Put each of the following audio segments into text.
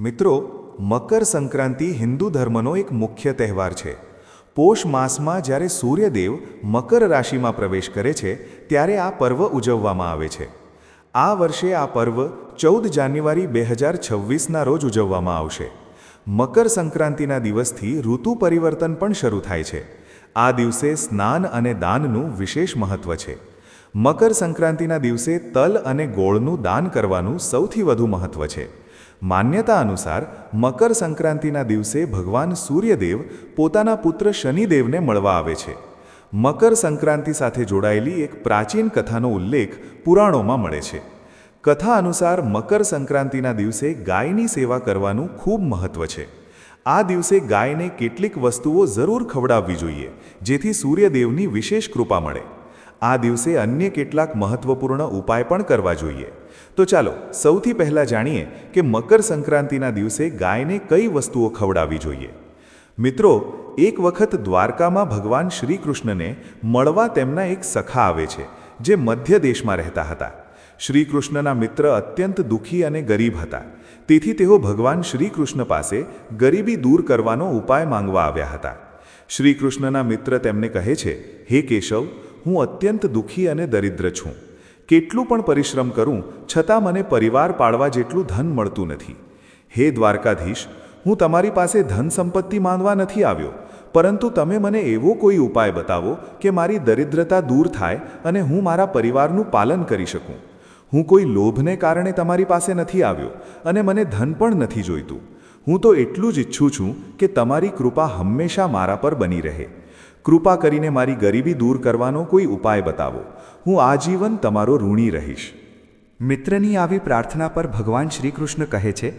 મિત્રો, મકર સંક્રાંતિ હિન્દુ ધર્મનો એક મુખ્ય તહેવાર છે. પોષ માસમાં જ્યારે સૂર્યદેવ મકર રાશિમાં પ્રવેશ કરે છે, ત્યારે આ પર્વ ઉજવવામાં આવે છે. આ વર્ષે આ પર્વ ચૌદ જાન્યુઆરી બે હજાર છવ્વીસના રોજ ઉજવવામાં આવશે. મકર સંક્રાંતિના દિવસથી ઋતુ પરિવર્તન પણ શરૂ થાય છે. આ દિવસે સ્નાન અને દાનનું વિશેષ મહત્વ છે. મકર સંક્રાંતિના દિવસે તલ અને ગોળનું દાન કરવાનું સૌથી વધુ મહત્વ છે. માન્યતા અનુસાર મકર સંક્રાંતિના દિવસે ભગવાન સૂર્યદેવ પોતાના પુત્ર શનિદેવને મળવા આવે છે. મકર સંક્રાંતિ સાથે જોડાયેલી એક પ્રાચીન કથાનો ઉલ્લેખ પુરાણોમાં મળે છે. કથા અનુસાર મકર સંક્રાંતિના દિવસે ગાયની સેવા કરવાનું ખૂબ મહત્વ છે. આ દિવસે ગાયને કેટલીક વસ્તુઓ જરૂર ખવડાવવી જોઈએ, જેથી સૂર્યદેવની વિશેષ કૃપા મળે. આ દિવસે અન્ય કેટલાક મહત્વપૂર્ણ ઉપાય પણ કરવા જોઈએ. તો ચાલો, સૌથી પહેલાં જાણીએ કે મકર સંક્રાંતિના દિવસે ગાયને કઈ વસ્તુઓ ખવડાવવી જોઈએ. મિત્રો, એક વખત દ્વારકામાં ભગવાન શ્રી કૃષ્ણને મળવા તેમના એક સખા આવે છે, જે મધ્ય દેશમાં રહેતા હતા. શ્રી કૃષ્ણના મિત્ર અત્યંત દુઃખી અને ગરીબ હતા. તેથી તેઓ ભગવાન શ્રી કૃષ્ણ પાસે ગરીબી દૂર કરવાનો ઉપાય માંગવા આવ્યા હતા. શ્રી કૃષ્ણના મિત્ર તેમને કહે છે, હે કેશવ હું અત્યંત દુઃખી અને દરિદ્ર છું. કેટલું પણ પરિશ્રમ કરું, છતાં મને પરિવાર પાળવા જેટલું ધન મળતું નથી. હે દ્વારકાધીશ, હું તમારી પાસે ધન સંપત્તિ માનવા નથી આવ્યો, પરંતુ તમે મને એવો કોઈ ઉપાય બતાવો કે મારી દરિદ્રતા દૂર થાય અને હું મારા પરિવારનું પાલન કરી શકું. હું કોઈ લોભને કારણે તમારી પાસે નથી આવ્યો અને મને ધન પણ નથી જોઈતું. હું તો એટલું જ ઈચ્છું છું કે તમારી કૃપા હંમેશા મારા પર બની રહે. કૃપા કરીને મારી ગરીબી દૂર કરવાનો કોઈ ઉપાય બતાવો. હું આજીવન તમારો ઋણી રહીશ. મિત્રની આવી પ્રાર્થના પર ભગવાન શ્રી કૃષ્ણ કહે છે,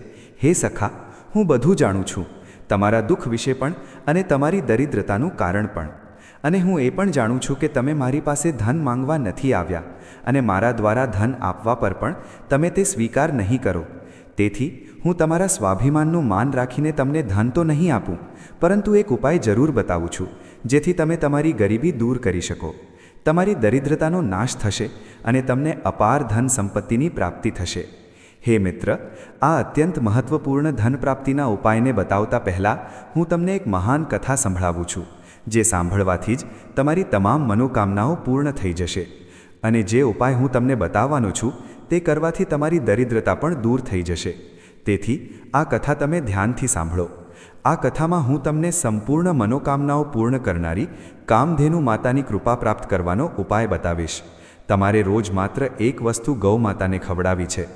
હે સખા, હું બધું જાણું છું. તમારા દુઃખ વિશે પણ અને તમારી દરિદ્રતાનું કારણ પણ. અને હું એ પણ જાણું છું કે તમે મારી પાસે ધન માંગવા નથી આવ્યા અને મારા દ્વારા ધન આપવા પર પણ તમે તે સ્વીકાર નહીં કરો. તેથી, હું તમારા સ્વાભિમાનનું માન રાખીને તમને ધન તો નહીં આપું, પરંતુ એક ઉપાય જરૂર બતાવું છું. જેથી તમે તમારી ગરીબી દૂર કરી શકો. તમારી દરિદ્રતાનો નાશ થશે અને તમને અપાર ધન સંપત્તિની પ્રાપ્તિ થશે. હે મિત્ર, આ અત્યંત મહત્વપૂર્ણ ધન પ્રાપ્તિના ઉપાયને બતાવતા પહેલાં હું તમને એક મહાન કથા સંભળાવું છું, જે સાંભળવાથી જ તમારી તમામ મનોકામનાઓ પૂર્ણ થઈ જશે. અને જે ઉપાય હું તમને બતાવવાનો છું, તે કરવાથી તમારી દરિદ્રતા પણ દૂર થઈ જશે. તેથી આ કથા તમે ધ્યાનથી સાંભળો. આ કથામાં હું તમને સંપૂર્ણ મનોકામનાઓ પૂર્ણ કરનારી કામધેનુ માતાની કૃપા પ્રાપ્ત કરવાનો ઉપાય બતાવીશ. તમારે રોજ માત્ર એક વસ્તુ ગૌ માતાને ખવડાવી છે.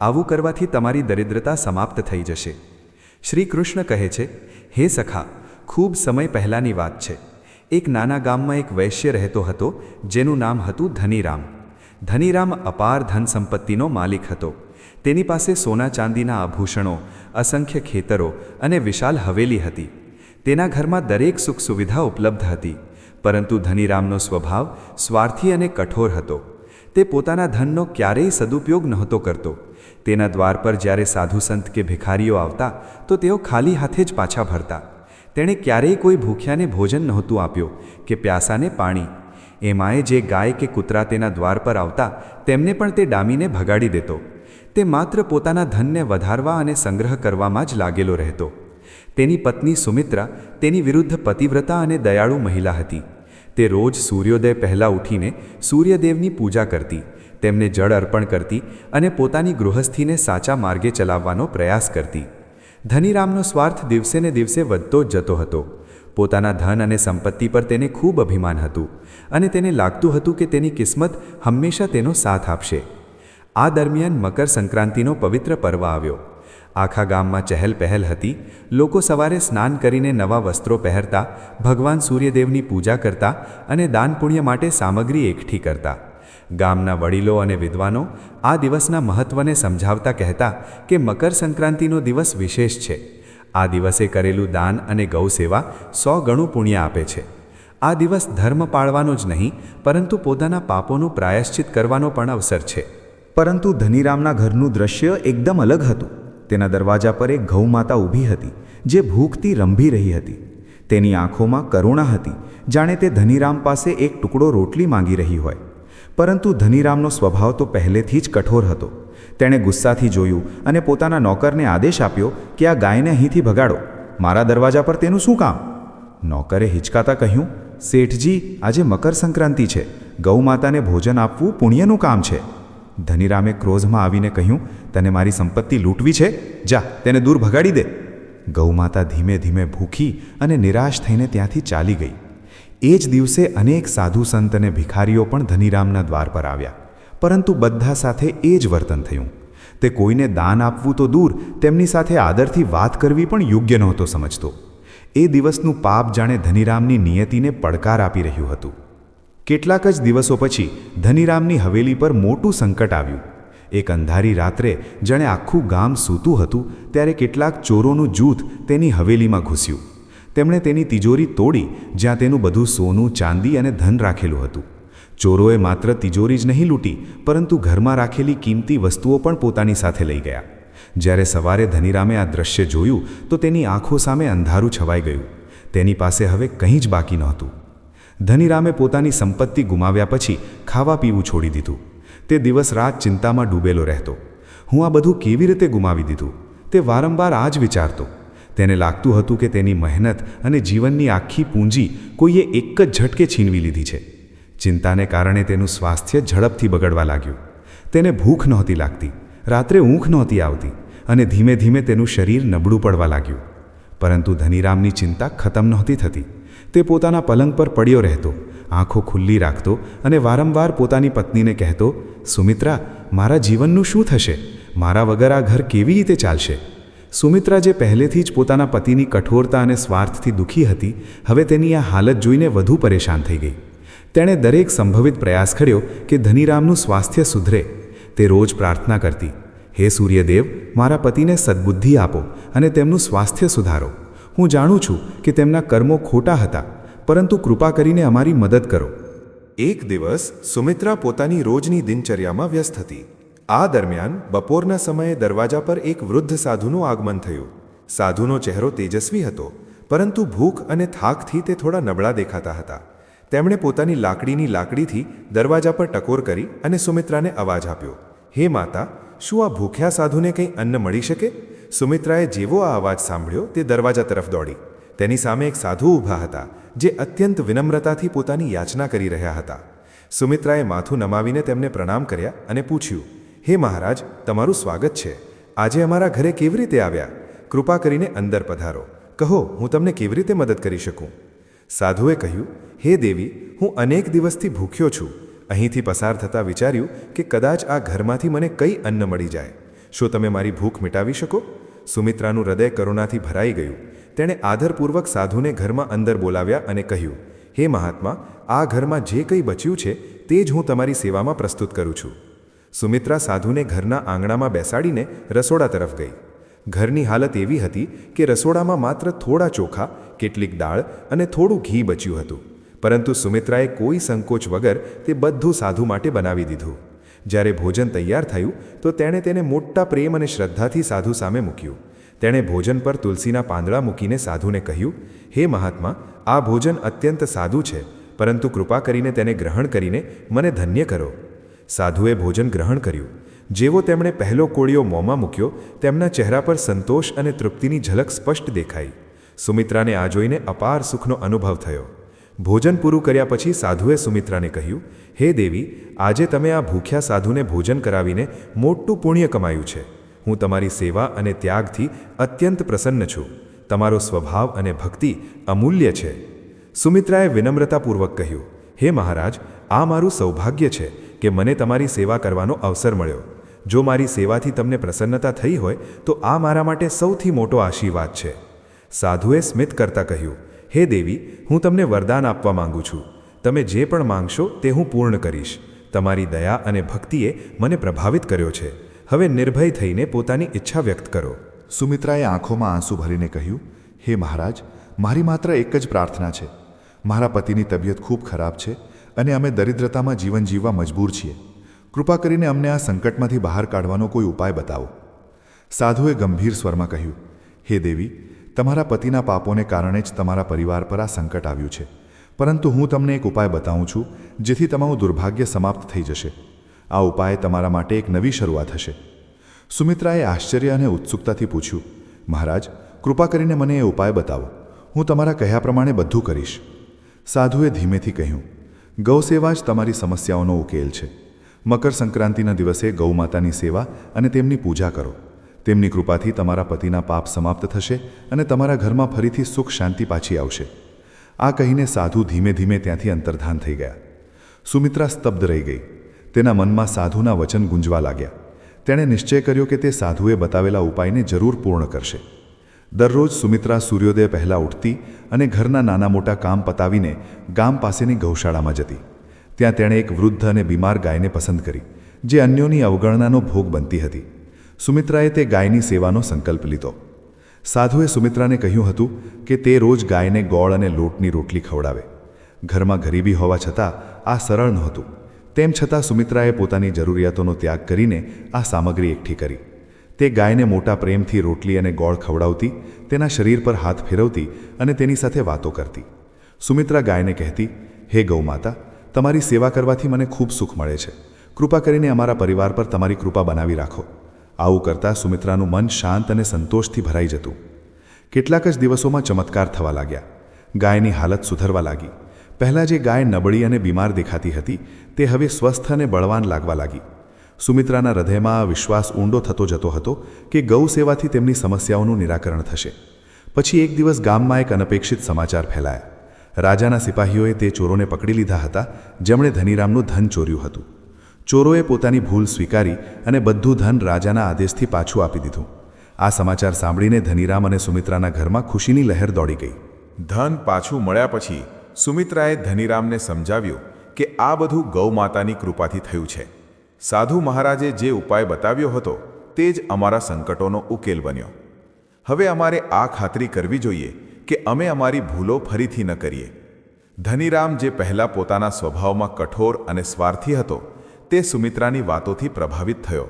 આવું કરવાથી તમારી દરિદ્રતા સમાપ્ત થઈ જશે. શ્રી કૃષ્ણ કહે છે, હે સખા, ખૂબ સમય પહેલાંની વાત છે. એક નાના ગામમાં એક વૈશ્ય રહેતો હતો, જેનું નામ હતું ધનીરામ. ધનીરામ અપાર ધન સંપત્તિનો માલિક હતો. તેની પાસે સોના ચાંદીના આભૂષણો અસંખ્ય ખેતરો અને વિશાલ હવેલી હતી. તેના ઘરમાં દરેક સુખ સુવિધા ઉપલબ્ધ હતી. પરંતુ ધનીરામનો સ્વભાવ સ્વાર્થી અને કઠોર હતો. તે પોતાના ધનનો ક્યારેય સદુપયોગ નહોતો કરતો. તેના દ્વાર પર જ્યારે સાધુ સંત કે ભિખારીઓ આવતા, તો તેઓ ખાલી હાથે જ પાછા ભરતા તેણે ક્યારેય કોઈ ભૂખ્યાને ભોજન નહોતું આપ્યું કે પ્યાસાને પાણી. એમાંય જે ગાય કે કૂતરા તેના દ્વાર પર આવતા, તેમને પણ તે ડામીને ભગાડી દેતો. તે માત્ર પોતાના ધનને વધારવા અને સંગ્રહ કરવામાં જ લાગેલો રહેતો. તેની પત્ની સુમિત્રા તેની વિરુદ્ધ પતિવ્રતા અને દયાળુ મહિલા હતી. તે રોજ સૂર્યોદય પહેલાં ઉઠીને સૂર્યદેવની પૂજા કરતી, તેમને જળ અર્પણ કરતી અને પોતાની ગૃહસ્થીને સાચા માર્ગે ચલાવવાનો પ્રયાસ કરતી. ધનીરામનો સ્વાર્થ દિવસે ને દિવસે વધતો જ જતો હતો. પોતાના ધન અને સંપત્તિ પર તેને ખૂબ અભિમાન હતું અને તેને લાગતું હતું કે તેની કિસ્મત હંમેશા તેનો સાથ આપશે. આ દરમિયાન મકર સંક્રાંતિનો પવિત્ર પર્વ આવ્યો. આખા ગામમાં ચહેલ પહેલ હતી. લોકો સવારે સ્નાન કરીને નવા વસ્ત્રો પહેરતા, ભગવાન સૂર્યદેવની પૂજા કરતા અને દાન પુણ્ય માટે સામગ્રી એકઠી કરતા. ગામના વડીલો અને વિદ્વાનો આ દિવસના મહત્વને સમજાવતા કહેતા કે મકર સંક્રાંતિનો દિવસ વિશેષ છે. આ દિવસે કરેલું દાન અને ગૌ સેવા સો ગણું પુણ્ય આપે છે. આ દિવસ ધર્મ પાળવાનો જ નહીં, પરંતુ પોતાના પાપોનું પ્રાયશ્ચિત કરવાનો પણ અવસર છે. પરંતુ ધનીરામના ઘરનું દ્રશ્ય એકદમ અલગ હતું. તેના દરવાજા પર એક ગૌમાતા ઊભી હતી, જે ભૂખથી રંભી રહી હતી. તેની આંખોમાં કરુણા હતી, જાણે તે ધનીરામ પાસે એક ટુકડો રોટલી માંગી રહી હોય. પરંતુ ધનીરામનો સ્વભાવ તો પહેલેથી જ કઠોર હતો. તેણે ગુસ્સાથી જોયું અને પોતાના નોકરને આદેશ આપ્યો કે આ ગાયને અહીંથી ભગાડો. મારા દરવાજા પર તેનું શું કામ? નોકરે હિચકાતા કહ્યું, શેઠજી, આજે મકર સંક્રાંતિ છે. ગૌમાતાને ભોજન આપવું પુણ્યનું કામ છે. ધનીરામે ક્રોધમાં આવીને કહ્યું, તને મારી સંપત્તિ લૂંટવી છે? જા, તેને દૂર ભગાડી દે. ગૌમાતા ધીમે ધીમે ભૂખી અને નિરાશ થઈને ત્યાંથી ચાલી ગઈ. એ જ દિવસે અનેક સાધુ સંત અને ભિખારીઓ પણ ધનીરામના દ્વાર પર આવ્યા. પરંતુ બધા સાથે એ જ વર્તન થયું. તે કોઈને દાન આપવું તો દૂર, તેમની સાથે આદરથી વાત કરવી પણ યોગ્ય નહોતો સમજતો. એ દિવસનું પાપ જાણે ધનીરામની નિયતિને પડકાર આપી રહ્યું હતું. કેટલાક જ દિવસો પછી ધનીરામની હવેલી પર મોટું સંકટ આવ્યું. એક અંધારી રાત્રે જાણે આખું ગામ સૂતું હતું, ત્યારે કેટલાક ચોરોનું જૂથ તેની હવેલીમાં ઘૂસ્યું. તેમણે તેની તિજોરી તોડી, જ્યાં તેનું બધું સોનું, ચાંદી અને ધન રાખેલું હતું. ચોરોએ માત્ર તિજોરી જ નહીં લૂંટી, પરંતુ ઘરમાં રાખેલી કિંમતી વસ્તુઓ પણ પોતાની સાથે લઈ ગયા. જ્યારે સવારે ધનીરામે આ દ્રશ્ય જોયું, તો તેની આંખો સામે અંધારું છવાઈ ગયું. તેની પાસે હવે કંઈ જ બાકી નહોતું. ધનીરામે પોતાની સંપત્તિ ગુમાવ્યા પછી ખાવા પીવું છોડી દીધું. તે દિવસ રાત ચિંતામાં ડૂબેલો રહેતો. હું આ બધું કેવી રીતે ગુમાવી દીધું? તે વારંવાર આ જ વિચારતો. તેને લાગતું હતું કે તેની મહેનત અને જીવનની આખી પૂંજી કોઈએ એક જ ઝટકે છીનવી લીધી છે. ચિંતાને કારણે તેનું સ્વાસ્થ્ય ઝડપથી બગડવા લાગ્યું. તેને ભૂખ નહોતી લાગતી. રાત્રે ઊંઘ નહોતી આવતી અને ધીમે ધીમે તેનું શરીર નબળું પડવા લાગ્યું. પરંતુ ધનીરામની ચિંતા ખતમ નહોતી થતી. તે પોતાના પલંગ પર પડ્યો રહેતો, આંખો ખુલ્લી રાખતો અને વારંવાર પોતાની પત્નીને કહેતો, સુમિત્રા, મારા જીવનનું શું થશે? મારા વગર આ ઘર કેવી રીતે ચાલશે? સુમિત્રા જે પહેલેથી જ પોતાના પતિની કઠોરતા અને સ્વાર્થથી દુઃખી હતી, હવે તેની આ હાલત જોઈને વધુ પરેશાન થઈ ગઈ. તેણે દરેક સંભવિત પ્રયાસ કર્યો કે ધનીરામનું સ્વાસ્થ્ય સુધરે. તે રોજ પ્રાર્થના કરતી, હે સૂર્યદેવ, મારા પતિને સદબુદ્ધિ આપો અને તેમનું સ્વાસ્થ્ય સુધારો. હું જાણું છું કે તેમના કર્મો ખોટા હતા, પરંતુ કૃપા કરીને અમારી મદદ કરો. એક દિવસ, સુમિત્રા પોતાની રોજની દિનચર્યામાં વ્યસ્ત હતી. આ દરમિયાન, બપોરના સમયે દરવાજા પર એક વૃદ્ધ સાધુનું આગમન થયું. સાધુનો ચહેરો તેજસ્વી હતો, પરંતુ ભૂખ અને થાકથી તે થોડા નબળા દેખાતા હતા. તેમણે પોતાની લાકડીની લાકડીથી દરવાજા પર ટકોર કરી અને સુમિત્રાને અવાજ આપ્યો, હે માતા, શું આ ભૂખ્યા સાધુને કંઈ અન્ન મળી શકે? સુમિત્રાએ જેવો આ અવાજ સાંભળ્યો તે દરવાજા તરફ દોડી. તેની સામે એક સાધુ ઊભા હતા, જે અત્યંત વિનમ્રતાથી પોતાની યાચના કરી રહ્યા હતા. સુમિત્રાએ માથું નમાવીને તેમને પ્રણામ કર્યા અને પૂછ્યું, હે મહારાજ, તમારું સ્વાગત છે. આજે અમારા ઘરે કેવી રીતે આવ્યા? કૃપા કરીને અંદર પધારો. કહો, હું તમને કેવી રીતે મદદ કરી શકું? સાધુએ કહ્યું, હે દેવી, હું અનેક દિવસથી ભૂખ્યો છું. અહીંથી પસાર થતાં વિચાર્યું કે કદાચ આ ઘરમાંથી મને કઈ અન્ન મળી જાય. શું તમે મારી ભૂખ મિટાવી શકો? સુમિત્રાનું હૃદય કરુણાથી ભરાઈ ગયું. તેણે આદરપૂર્વક સાધુને ઘરમાં અંદર બોલાવ્યા અને કહ્યું, હે મહાત્મા, આ ઘરમાં જે કંઈ બચ્યું છે, તે જ હું તમારી સેવામાં પ્રસ્તુત કરું છું. સુમિત્રા સાધુને ઘરના આંગણામાં બેસાડીને રસોડા તરફ ગઈ. ઘરની હાલત એવી હતી કે રસોડામાં માત્ર થોડા ચોખા, કેટલીક દાળ અને થોડું ઘી બચ્યું હતું. પરંતુ સુમિત્રાએ કોઈ સંકોચ વગર તે બધું સાધુ માટે બનાવી દીધું. જ્યારે ભોજન તૈયાર થયું, તો તેણે તેને મોટા પ્રેમ અને શ્રદ્ધાથી સાધુ સામે મૂક્યું. તેણે ભોજન પર તુલસીના પાંદડા મૂકીને સાધુને કહ્યું, હે મહાત્મા, આ ભોજન અત્યંત સાદું છે, પરંતુ કૃપા કરીને તેને ગ્રહણ કરીને મને ધન્ય કરો. સાધુએ ભોજન ગ્રહણ કર્યું. જેવો તેમણે પહેલો કોળિયો મોંમાં મૂક્યો, તેમના ચહેરા પર સંતોષ અને તૃપ્તિની ઝલક સ્પષ્ટ દેખાઈ. સુમિત્રાને આ જોઈને અપાર સુખનો અનુભવ થયો. ભોજન પૂરું કર્યા પછી સાધુએ સુમિત્રાને કહ્યું, હે દેવી, આજે તમે આ ભૂખ્યા સાધુને ભોજન કરાવીને મોટું પુણ્ય કમાયું છે. હું તમારી સેવા અને ત્યાગથી અત્યંત પ્રસન્ન છું. તમારો સ્વભાવ અને ભક્તિ અમૂલ્ય છે. સુમિત્રાએ વિનમ્રતાપૂર્વક કહ્યું, હે મહારાજ, આ મારું સૌભાગ્ય છે કે મને તમારી સેવા કરવાનો અવસર મળ્યો. જો મારી સેવાથી તમને પ્રસન્નતા થઈ હોય, તો આ મારા માટે સૌથી મોટો આશીર્વાદ છે. સાધુએ સ્મિત કરતા કહ્યું હે દેવી, હું તમને વરદાન આપવા માંગુ છું. તમે જે પણ માંગશો તે હું પૂર્ણ કરીશ. તમારી દયા અને ભક્તિએ મને પ્રભાવિત કર્યો છે. હવે નિર્ભય થઈને પોતાની ઈચ્છા વ્યક્ત કરો. સુમિત્રાએ આંખોમાં આંસુ ભરીને કહ્યું, હે મહારાજ, મારી માત્ર એક જ પ્રાર્થના છે. મારા પતિની તબિયત ખૂબ ખરાબ છે અને અમે દરિદ્રતામાં જીવન જીવવા મજબૂર છીએ. કૃપા કરીને અમને આ સંકટમાંથી બહાર કાઢવાનો કોઈ ઉપાય બતાવો. સાધુએ ગંભીર સ્વરમાં કહ્યું, હે દેવી તમારા પતિના પાપોને કારણે જ તમારા પરિવાર પર આ સંકટ આવ્યું છે. પરંતુ હું તમને એક ઉપાય બતાવું છું, જેથી તમારું દુર્ભાગ્ય સમાપ્ત થઈ જશે. આ ઉપાય તમારા માટે એક નવી શરૂઆત હશે. સુમિત્રાએ આશ્ચર્ય અને ઉત્સુકતાથી પૂછ્યું, મહારાજ, કૃપા કરીને મને એ ઉપાય બતાવો. હું તમારા કહ્યા પ્રમાણે બધું કરીશ. સાધુએ ધીમેથી કહ્યું ગૌસેવા જ તમારી સમસ્યાઓનો ઉકેલ છે. મકર સંક્રાંતિના દિવસે ગૌમાતાની સેવા અને તેમની પૂજા કરો. તેમની કૃપાથી તમારા પતિના પાપ સમાપ્ત થશે અને તમારા ઘરમાં ફરીથી સુખ શાંતિ પાછી આવશે. આ કહીને સાધુ ધીમે ધીમે ત્યાંથી અંતર્ધાન થઈ ગયા. સુમિત્રા સ્તબ્ધ રહી ગઈ. તેના મનમાં સાધુના વચન ગુંજવા લાગ્યા. તેણે નિશ્ચય કર્યો કે તે સાધુએ બતાવેલા ઉપાયને જરૂર પૂર્ણ કરશે. દરરોજ સુમિત્રા સૂર્યોદય પહેલાં ઉઠતી અને ઘરના નાના મોટા કામ પતાવીને ગામ પાસેની ગૌશાળામાં જતી. ત્યાં તેણે એક વૃદ્ધ અને બીમાર ગાયને પસંદ કરી, જે અન્યોની અવગણનાનો ભોગ બનતી હતી. સુમિત્રાએ તે ગાયની સેવાનો સંકલ્પ લીધો. સાધુએ સુમિત્રાને કહ્યું હતું કે તે રોજ ગાયને ગોળ અને લોટની રોટલી ખવડાવે. ઘરમાં ગરીબી હોવા છતાં આ સરળ નહોતું. તેમ છતાં સુમિત્રાએ પોતાની જરૂરિયાતોનો ત્યાગ કરીને આ સામગ્રી એકઠી કરી. તે ગાયને મોટા પ્રેમથી રોટલી અને ગોળ ખવડાવતી, તેના શરીર પર હાથ ફેરવતી અને તેની સાથે વાતો કરતી. સુમિત્રા ગાયને કહેતી, હે ગૌમાતા તમારી સેવા કરવાથી મને ખૂબ સુખ મળે છે. કૃપા કરીને અમારા પરિવાર પર તમારી કૃપા બનાવી રાખો. આવું કરતાં સુમિત્રાનું મન શાંત અને સંતોષથી ભરાઈ જતું. કેટલાક જ દિવસોમાં ચમત્કાર થવા લાગ્યા. ગાયની હાલત સુધરવા લાગી. પહેલાં જે ગાય નબળી અને બીમાર દેખાતી હતી, તે હવે સ્વસ્થ અને બળવાન લાગવા લાગી. સુમિત્રાના હૃદયમાં વિશ્વાસ ઊંડો થતો જતો હતો કે ગૌ સેવાથી તેમની સમસ્યાઓનું નિરાકરણ થશે. પછી એક દિવસ ગામમાં એક અનપેક્ષિત સમાચાર ફેલાયા. રાજાના સિપાહીઓએ તે ચોરોને પકડી લીધા હતા, જેમણે ધનીરામનું ધન ચોર્યું હતું. ચોરોએ પોતાની ભૂલ સ્વીકારી અને બધું ધન રાજાના આદેશથી પાછું આપી દીધું. આ સમાચાર સાંભળીને ધનીરામ અને સુમિત્રાના ઘરમાં ખુશીની લહેર દોડી ગઈ. ધન પાછું મળ્યા પછી સુમિત્રાએ ધનીરામને સમજાવ્યું કે આ બધું ગૌમાતાની કૃપાથી થયું છે. સાધુ મહારાજે જે ઉપાય બતાવ્યો હતો તે જ અમારા સંકટોનો ઉકેલ બન્યો. હવે અમારે આ ખાતરી કરવી જોઈએ કે અમે અમારી ભૂલો ફરીથી ન કરીએ. ધનીરામ જે પહેલાં પોતાના સ્વભાવમાં કઠોર અને સ્વાર્થી હતો તે સુમિત્રાની વાતોથી પ્રભાવિત થયો.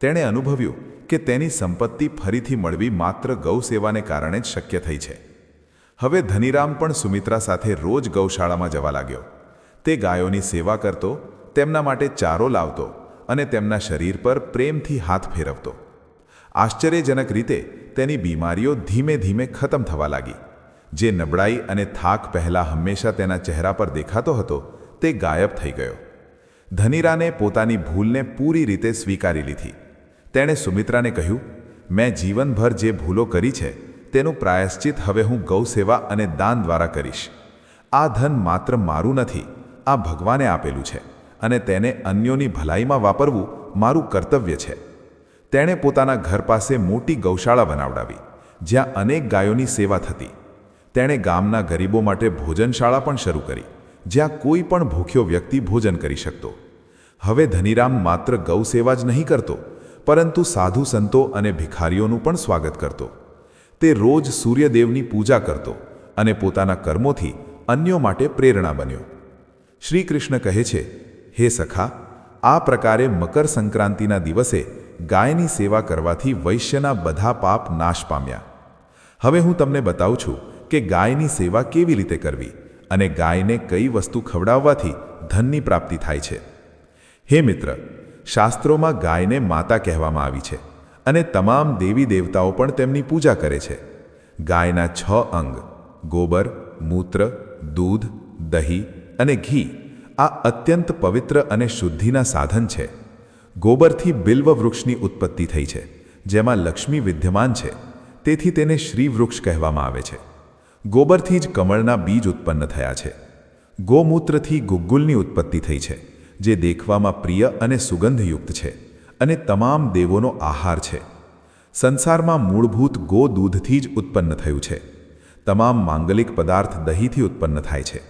તેણે અનુભવ્યું કે તેની સંપત્તિ ફરીથી મળવી માત્ર ગૌસેવાને કારણે જ શક્ય થઈ છે. હવે ધનીરામ પણ સુમિત્રા સાથે રોજ ગૌશાળામાં જવા લાગ્યો. તે ગાયોની સેવા કરતો, તેમના માટે ચારો લાવતો અને તેમના શરીર પર પ્રેમથી હાથ ફેરવતો. આશ્ચર્યજનક રીતે તેની બીમારીઓ ધીમે ધીમે ખતમ થવા લાગી. જે નબળાઈ અને થાક પહેલાં હંમેશા તેના ચહેરા પર દેખાતો હતો, તે ગાયબ થઈ ગયો. ધનીરાને પોતાની ભૂલને પૂરી રીતે સ્વીકારી લીધી. તેણે સુમિત્રાને કહ્યું, મેં જીવનભર જે ભૂલો કરી છે, તેનું પ્રાયશ્ચિત હવે હું ગૌસેવા અને દાન દ્વારા કરીશ. આ ધન માત્ર મારું નથી, આ ભગવાને આપેલું છે અને તેને અન્યોની ભલાઈમાં વાપરવું મારું કર્તવ્ય છે. તેણે પોતાના ઘર પાસે મોટી ગૌશાળા બનાવડાવી, જ્યાં અનેક ગાયોની સેવા થતી. તેણે ગામના ગરીબો માટે ભોજનશાળા પણ શરૂ કરી. જ્યાં કોઈ પણ ભૂખ્યો વ્યક્તિ ભોજન કરી શકતો. હવે ધનીરામ માત્ર ગૌસેવા જ નહીં કરતો, પરંતુ સાધુ સંતો અને ભિખારીઓનું પણ સ્વાગત કરતો. તે રોજ સૂર્યદેવની પૂજા કરતો અને પોતાના કર્મોથી અન્યો માટે પ્રેરણા બન્યો. શ્રી કૃષ્ણ કહે છે, હે સખા, આ પ્રકારે મકર સંક્રાંતિના દિવસે ગાયની સેવા કરવાથી વૈશ્યના બધા પાપ નાશ પામ્યા. હવે હું તમને બતાવું છું કે ગાયની સેવા કેવી રીતે કરવી. અને ગાયને કઈ વસ્તુ ખવડાવવાથી ધનની પ્રાપ્તિ થાય છે. હે મિત્ર, શાસ્ત્રોમાં ગાયને માતા કહેવામાં આવી છે અને તમામ દેવી દેવતાઓ પણ તેમની પૂજા કરે છે. ગાયના છ અંગ, ગોબર, મૂત્ર, દૂધ, દહીં અને ઘી આ અત્યંત પવિત્ર અને શુદ્ધિના સાધન છે. ગોબરથી બિલ્વ વૃક્ષની ઉત્પત્તિ થઈ છે, જેમાં લક્ષ્મી વિદ્યમાન છે. તેથી તેને શ્રી વૃક્ષ કહેવામાં આવે છે. ગોબરથી જ કમળના બીજ ઉત્પન્ન થયા છે. ગોમૂત્રથી ગુગ્ગુલની ઉત્પત્તિ થઈ છે, જે દેખવામાં પ્રિય અને સુગંધયુક્ત છે અને તમામ દેવોનો આહાર છે. સંસારમાં મૂળભૂત ગો દૂધથી જ ઉત્પન્ન થયું છે. તમામ માંગલિક પદાર્થ દહીંથી ઉત્પન્ન થાય છે.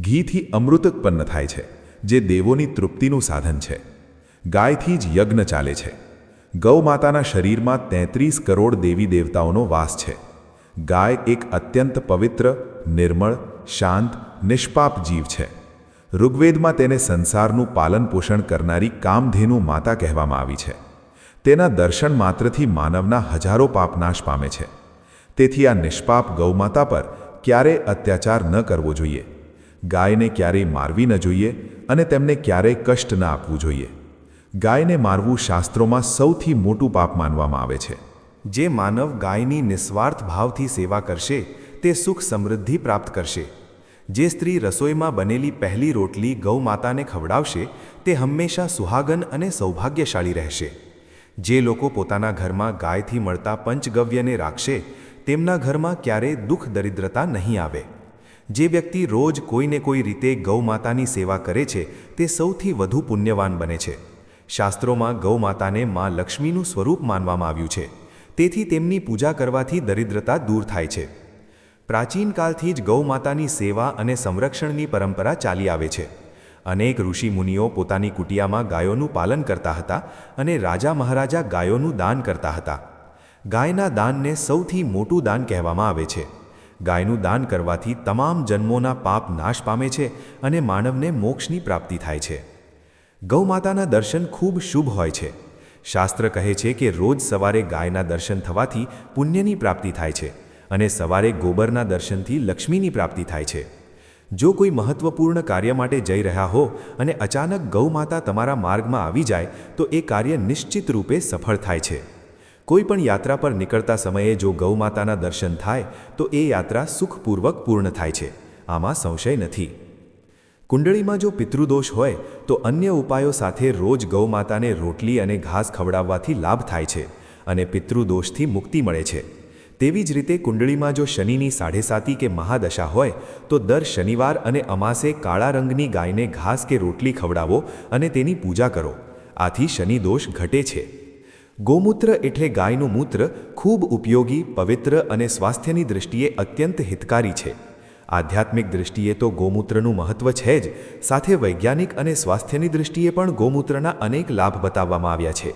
ઘીથી અમૃત ઉત્પન્ન થાય છે, જે દેવોની તૃપ્તિનું સાધન છે. ગાયથી જ યજ્ઞ ચાલે છે. ગૌ માતાના શરીરમાં તેત્રીસ કરોડ દેવી દેવતાઓનો વાસ છે. ગાય એક અત્યંત પવિત્ર, નિર્મળ, શાંત, નિષ્પાપ જીવ છે. ઋગ્વેદમાં તેને સંસારનું પાલન પોષણ કરનારી કામધેનુ માતા કહેવામાં આવી છે. તેના દર્શન માત્રથી માનવના હજારો પાપ નાશ પામે છે. તેથી આ નિષ્પાપ ગૌમાતા પર ક્યારેય અત્યાચાર ન કરવો જોઈએ. ગાયને ક્યારેય મારવી ન જોઈએ અને તેમને ક્યારેય કષ્ટ ન આપવું જોઈએ. ગાયને મારવું શાસ્ત્રોમાં સૌથી મોટું પાપ માનવામાં આવે છે. જે માનવ ગાયની નિસ્વાર્થ ભાવથી સેવા કરશે, તે સુખ સમૃદ્ધિ પ્રાપ્ત કરશે. જે સ્ત્રી રસોઈમાં બનેલી પહેલી રોટલી ગૌ માતાને ખવડાવશે, તે હંમેશા સુહાગન અને સૌભાગ્યશાળી રહેશે. જે લોકો પોતાના ઘરમાં ગાયથી મળતા પંચગવ્યને રાખશે, તેમના ઘરમાં ક્યારેય દુઃખ દરિદ્રતા નહીં આવે. જે વ્યક્તિ રોજ કોઈને કોઈ રીતે ગૌ માતાની સેવા કરે છે, તે સૌથી વધુ પુણ્યવાન બને છે. શાસ્ત્રોમાં ગૌ માતાને માં લક્ષ્મીનું સ્વરૂપ માનવામાં આવ્યું છે. તેથી તેમની પૂજા કરવાથી દરિદ્રતા દૂર થાય છે. પ્રાચીન કાળથી જ ગૌ માતાની સેવા અને સંરક્ષણની પરંપરા ચાલી આવે છે. અનેક ઋષિ મુનિઓ પોતાની કુટિયામાં ગાયોનું પાલન કરતા હતા અને રાજા મહારાજા ગાયોનું દાન કરતા હતા. ગાયના દાનને સૌથી મોટું દાન કહેવામાં આવે છે. ગાયનું દાન કરવાથી તમામ જન્મોના પાપ નાશ પામે છે અને માનવને મોક્ષની પ્રાપ્તિ થાય છે. ગૌમાતાના દર્શન ખૂબ શુભ હોય છે. શાસ્ત્ર કહે છે કે રોજ સવારે ગાયના દર્શન થવાથી પુણ્યની પ્રાપ્તિ થાય છે અને સવારે ગોબરના દર્શનથી લક્ષ્મીની પ્રાપ્તિ થાય છે. જો કોઈ મહત્વપૂર્ણ કાર્ય માટે જઈ રહ્યા હો અને અચાનક ગૌમાતા તમારા માર્ગમાં આવી જાય, તો એ કાર્ય નિશ્ચિત રૂપે સફળ થાય છે. કોઈ પણ યાત્રા પર નીકળતા સમયે જો ગૌમાતાના દર્શન થાય, તો એ યાત્રા સુખપૂર્વક પૂર્ણ થાય છે. આમાં સંશય નથી. કુંડળીમાં જો પિતૃદોષ હોય, તો અન્ય ઉપાયો સાથે રોજ ગૌમાતાને રોટલી અને ઘાસ ખવડાવવાથી લાભ થાય છે અને પિતૃદોષથી મુક્તિ મળે છે. તેવી જ રીતે કુંડળીમાં જો શનિની સાડેસાતી કે મહાદશા હોય, તો દર શનિવાર અને અમાસે કાળા રંગની ગાયને ઘાસ કે રોટલી ખવડાવો અને તેની પૂજા કરો. આથી શનિદોષ ઘટે છે. ગોમૂત્ર એટલે ગાયનું મૂત્ર ખૂબ ઉપયોગી, પવિત્ર અને સ્વાસ્થ્યની દૃષ્ટિએ અત્યંત હિતકારી છે. આધ્યાત્મિક દૃષ્ટિએ તો ગૌમૂત્રનું મહત્વ છે જ. સાથે વૈજ્ઞાનિક અને સ્વાસ્થ્યની દૃષ્ટિએ પણ ગોમૂત્રના અનેક લાભ બતાવવામાં આવ્યા છે.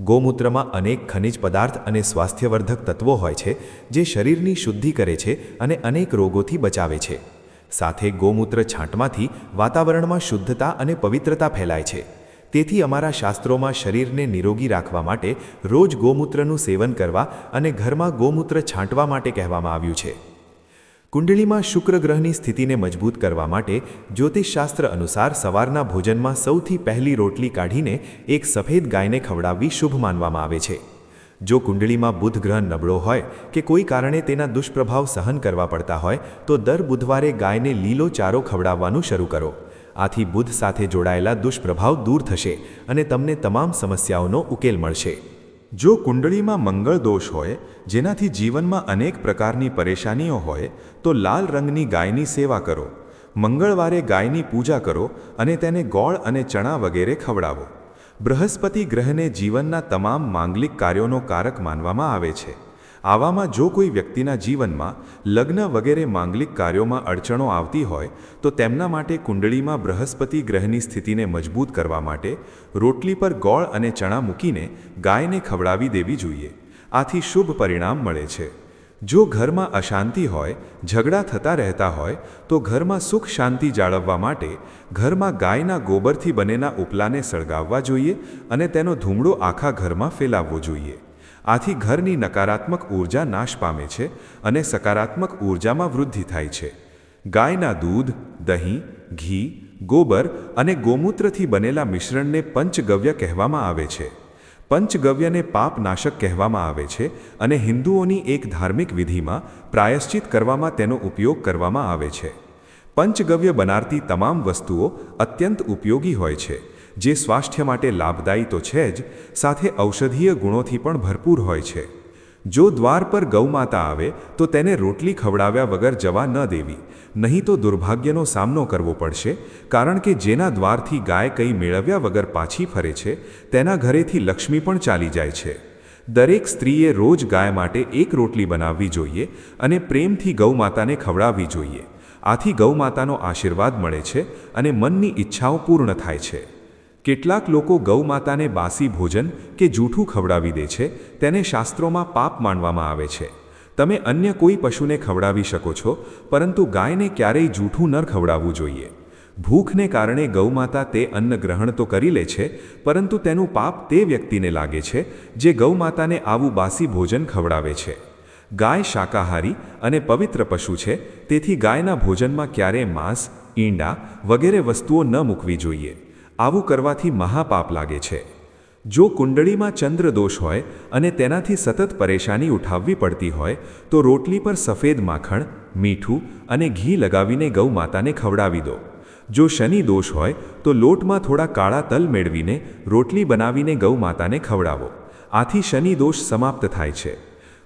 ગૌમૂત્રમાં અનેક ખનિજ પદાર્થ અને સ્વાસ્થ્યવર્ધક તત્વો હોય છે, જે શરીરની શુદ્ધિ કરે છે અને અનેક રોગોથી બચાવે છે. સાથે ગોમૂત્ર છાંટમાંથી વાતાવરણમાં શુદ્ધતા અને પવિત્રતા ફેલાય છે. તેથી અમારા શાસ્ત્રોમાં શરીરને નિરોગી રાખવા માટે રોજ ગોમૂત્રનું સેવન કરવા અને ઘરમાં ગોમૂત્ર છાંટવા માટે કહેવામાં આવ્યું છે. કુંડળીમાં શુક્ર ગ્રહની સ્થિતિને મજબૂત કરવા માટે જ્યોતિષશાસ્ત્ર અનુસાર સવારના ભોજનમાં સૌથી પહેલી રોટલી કાઢીને એક સફેદ ગાયને ખવડાવવી શુભ માનવામાં આવે છે. જો કુંડળીમાં બુધ ગ્રહ નબળો હોય કે કોઈ કારણે તેના દુષ્પ્રભાવ સહન કરવા પડતા હોય, તો દર બુધવારે ગાયને લીલો ચારો ખવડાવવાનું શરૂ કરો. આથી બુધ સાથે જોડાયેલા દુષ્પ્રભાવ દૂર થશે અને તમને તમામ સમસ્યાઓનો ઉકેલ મળશે. જો કુંડળીમાં મંગળ દોષ હોય, જેનાથી જીવનમાં અનેક પ્રકારની પરેશાનીઓ હોય, તો લાલ રંગની ગાયની સેવા કરો. મંગળવારે ગાયની પૂજા કરો અને તેને ગોળ અને ચણા વગેરે ખવડાવો. બૃહસ્પતિ ગ્રહને જીવનના તમામ માંગલિક કાર્યોનો કારક માનવામાં આવે છે. આવામાં જો કોઈ વ્યક્તિના જીવનમાં લગ્ન વગેરે માંગલિક કાર્યોમાં અડચણો આવતી હોય, તો તેમના માટે કુંડળીમાં બૃહસ્પતિ ગ્રહની સ્થિતિને મજબૂત કરવા માટે રોટલી પર ગોળ અને ચણા મૂકીને ગાયને ખવડાવી દેવી જોઈએ. આથી શુભ પરિણામ મળે છે. જો ઘરમાં અશાંતિ હોય, ઝઘડા થતા રહેતા હોય, તો ઘરમાં સુખ શાંતિ જાળવવા માટે ઘરમાં ગાયના ગોબરથી બનેલા ઉપલાને સળગાવવા જોઈએ અને તેનો ધૂમડો આખા ઘરમાં ફેલાવવો જોઈએ. આથી ઘરની નકારાત્મક ઊર્જા નાશ પામે છે અને સકારાત્મક ઊર્જામાં વૃદ્ધિ થાય છે. ગાયના દૂધ, દહીં, ઘી, ગોબર અને ગોમૂત્રથી બનેલા મિશ્રણને પંચગવ્ય કહેવામાં આવે છે. પંચગવ્યને પાપનાશક કહેવામાં આવે છે અને હિન્દુઓની એક ધાર્મિક વિધિમાં પ્રાયશ્ચિત કરવામાં તેનો ઉપયોગ કરવામાં આવે છે. પંચગવ્ય બનારતી તમામ વસ્તુઓ અત્યંત ઉપયોગી હોય છે. જે સ્વાસ્થ્ય માટે લાભદાયી તો છે જ, સાથે ઔષધીય ગુણોથી પણ ભરપૂર હોય છે. જો દ્વાર પર ગૌમાતા આવે, તો તેને રોટલી ખવડાવ્યા વગર જવા ન દેવી. નહીં તો દુર્ભાગ્યનો સામનો કરવો પડશે, કારણ કે જેના દ્વારથી ગાય કંઈ મેળવ્યા વગર પાછી ફરે છે, તેના ઘરેથી લક્ષ્મી પણ ચાલી જાય છે. દરેક સ્ત્રીએ રોજ ગાય માટે એક રોટલી બનાવવી જોઈએ અને પ્રેમથી ગૌમાતાને ખવડાવવી જોઈએ. આથી ગૌમાતાનો આશીર્વાદ મળે છે અને મનની ઈચ્છાઓ પૂર્ણ થાય છે. કેટલાક લોકો ગૌમાતાને બાસી ભોજન કે જૂઠું ખવડાવી દે છે, તેને શાસ્ત્રોમાં પાપ માનવામાં આવે છે. તમે અન્ય કોઈ પશુને ખવડાવી શકો છો, પરંતુ ગાયને ક્યારેય જૂઠું ન ખવડાવવું જોઈએ. ભૂખને કારણે ગૌમાતા તે અન્ન ગ્રહણ તો કરી લે છે, પરંતુ તેનું પાપ તે વ્યક્તિને લાગે છે, જે ગૌમાતાને આવું બાસી ભોજન ખવડાવે છે. ગાય શાકાહારી અને પવિત્ર પશુ છે, તેથી ગાયના ભોજનમાં ક્યારેય માંસ, ઈંડા વગેરે વસ્તુઓ ન મૂકવી જોઈએ. આવું કરવાથી મહાપાપ લાગે છે. જો કુંડળીમાં ચંદ્ર દોષ હોય અને તેનાથી સતત પરેશાની ઉઠાવવી પડતી હોય, તો રોટલી પર સફેદ માખણ, મીઠું અને ઘી લગાવીને ગૌ માતાને ખવડાવી દો. જો શનિ દોષ હોય, તો લોટમાં થોડા કાળા તલ મેળવીને રોટલી બનાવીને ગૌ માતાને ખવડાવો. આથી શનિ દોષ સમાપ્ત થાય છે.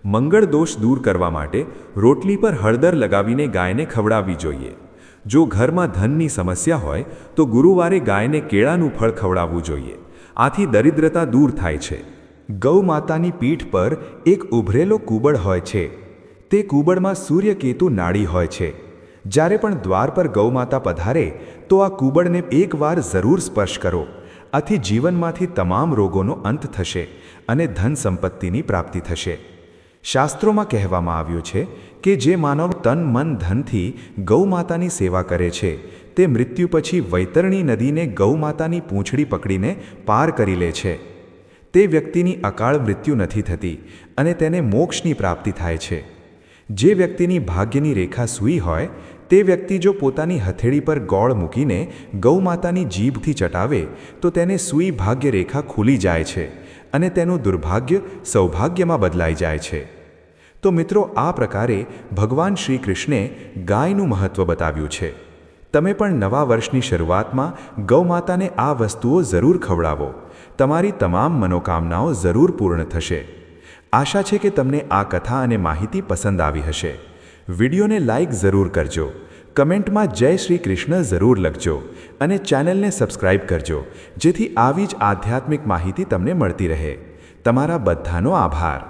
મંગળ દોષ દૂર કરવા માટે રોટલી પર હળદર લગાવીને ગાયને ખવડાવવી જોઈએ. જો ઘરમાં ધનની સમસ્યા હોય, તો ગુરુવારે ગાયને કેળાનું ફળ ખવડાવવું જોઈએ. આથી દરિદ્રતા દૂર થાય છે. ગૌ માતાની પીઠ પર એક ઉભરેલો કુબડ હોય છે. તે કુબડમાં સૂર્યકેતુ નાડી હોય છે. જ્યારે પણ દ્વાર પર ગૌમાતા પધારે, તો આ કુબડને એકવાર જરૂર સ્પર્શ કરો. આથી જીવનમાંથી તમામ રોગોનો અંત થશે અને ધન સંપત્તિની પ્રાપ્તિ થશે. શાસ્ત્રોમાં કહેવામાં આવ્યું છે કે જે માનવ તન, મન, ધનથી ગૌમાતાની સેવા કરે છે, તે મૃત્યુ પછી વૈતરણી નદીને ગૌમાતાની પૂંછડી પકડીને પાર કરી લે છે. તે વ્યક્તિની અકાળ મૃત્યુ નથી થતી અને તેને મોક્ષની પ્રાપ્તિ થાય છે. જે વ્યક્તિની ભાગ્યની રેખા સૂઈ હોય, તે વ્યક્તિ જો પોતાની હથેળી પર ગોળ મૂકીને ગૌમાતાની જીભથી ચટાવે, તો તેને સૂઈ ભાગ્ય રેખા ખુલી જાય છે અને તેનું દુર્ભાગ્ય સૌભાગ્યમાં બદલાઈ જાય છે. તો મિત્રો, આ પ્રકારે ભગવાન શ્રી કૃષ્ણે ગાયનું મહત્વ બતાવ્યું છે. તમે પણ નવા વર્ષની શરૂઆતમાં ગૌમાતાને આ વસ્તુઓ જરૂર ખવડાવો. તમારી તમામ મનોકામનાઓ જરૂર પૂર્ણ થશે. આશા છે કે તમને આ કથા અને માહિતી પસંદ આવી હશે. વિડીયોને લાઇક જરૂર કરજો. કમેન્ટમાં જય શ્રી કૃષ્ણ જરૂર લખજો અને ચેનલને સબસ્ક્રાઇબ કરજો, જેથી આવી જ આધ્યાત્મિક માહિતી તમને મળતી રહે. તમારા બધાનો આભાર.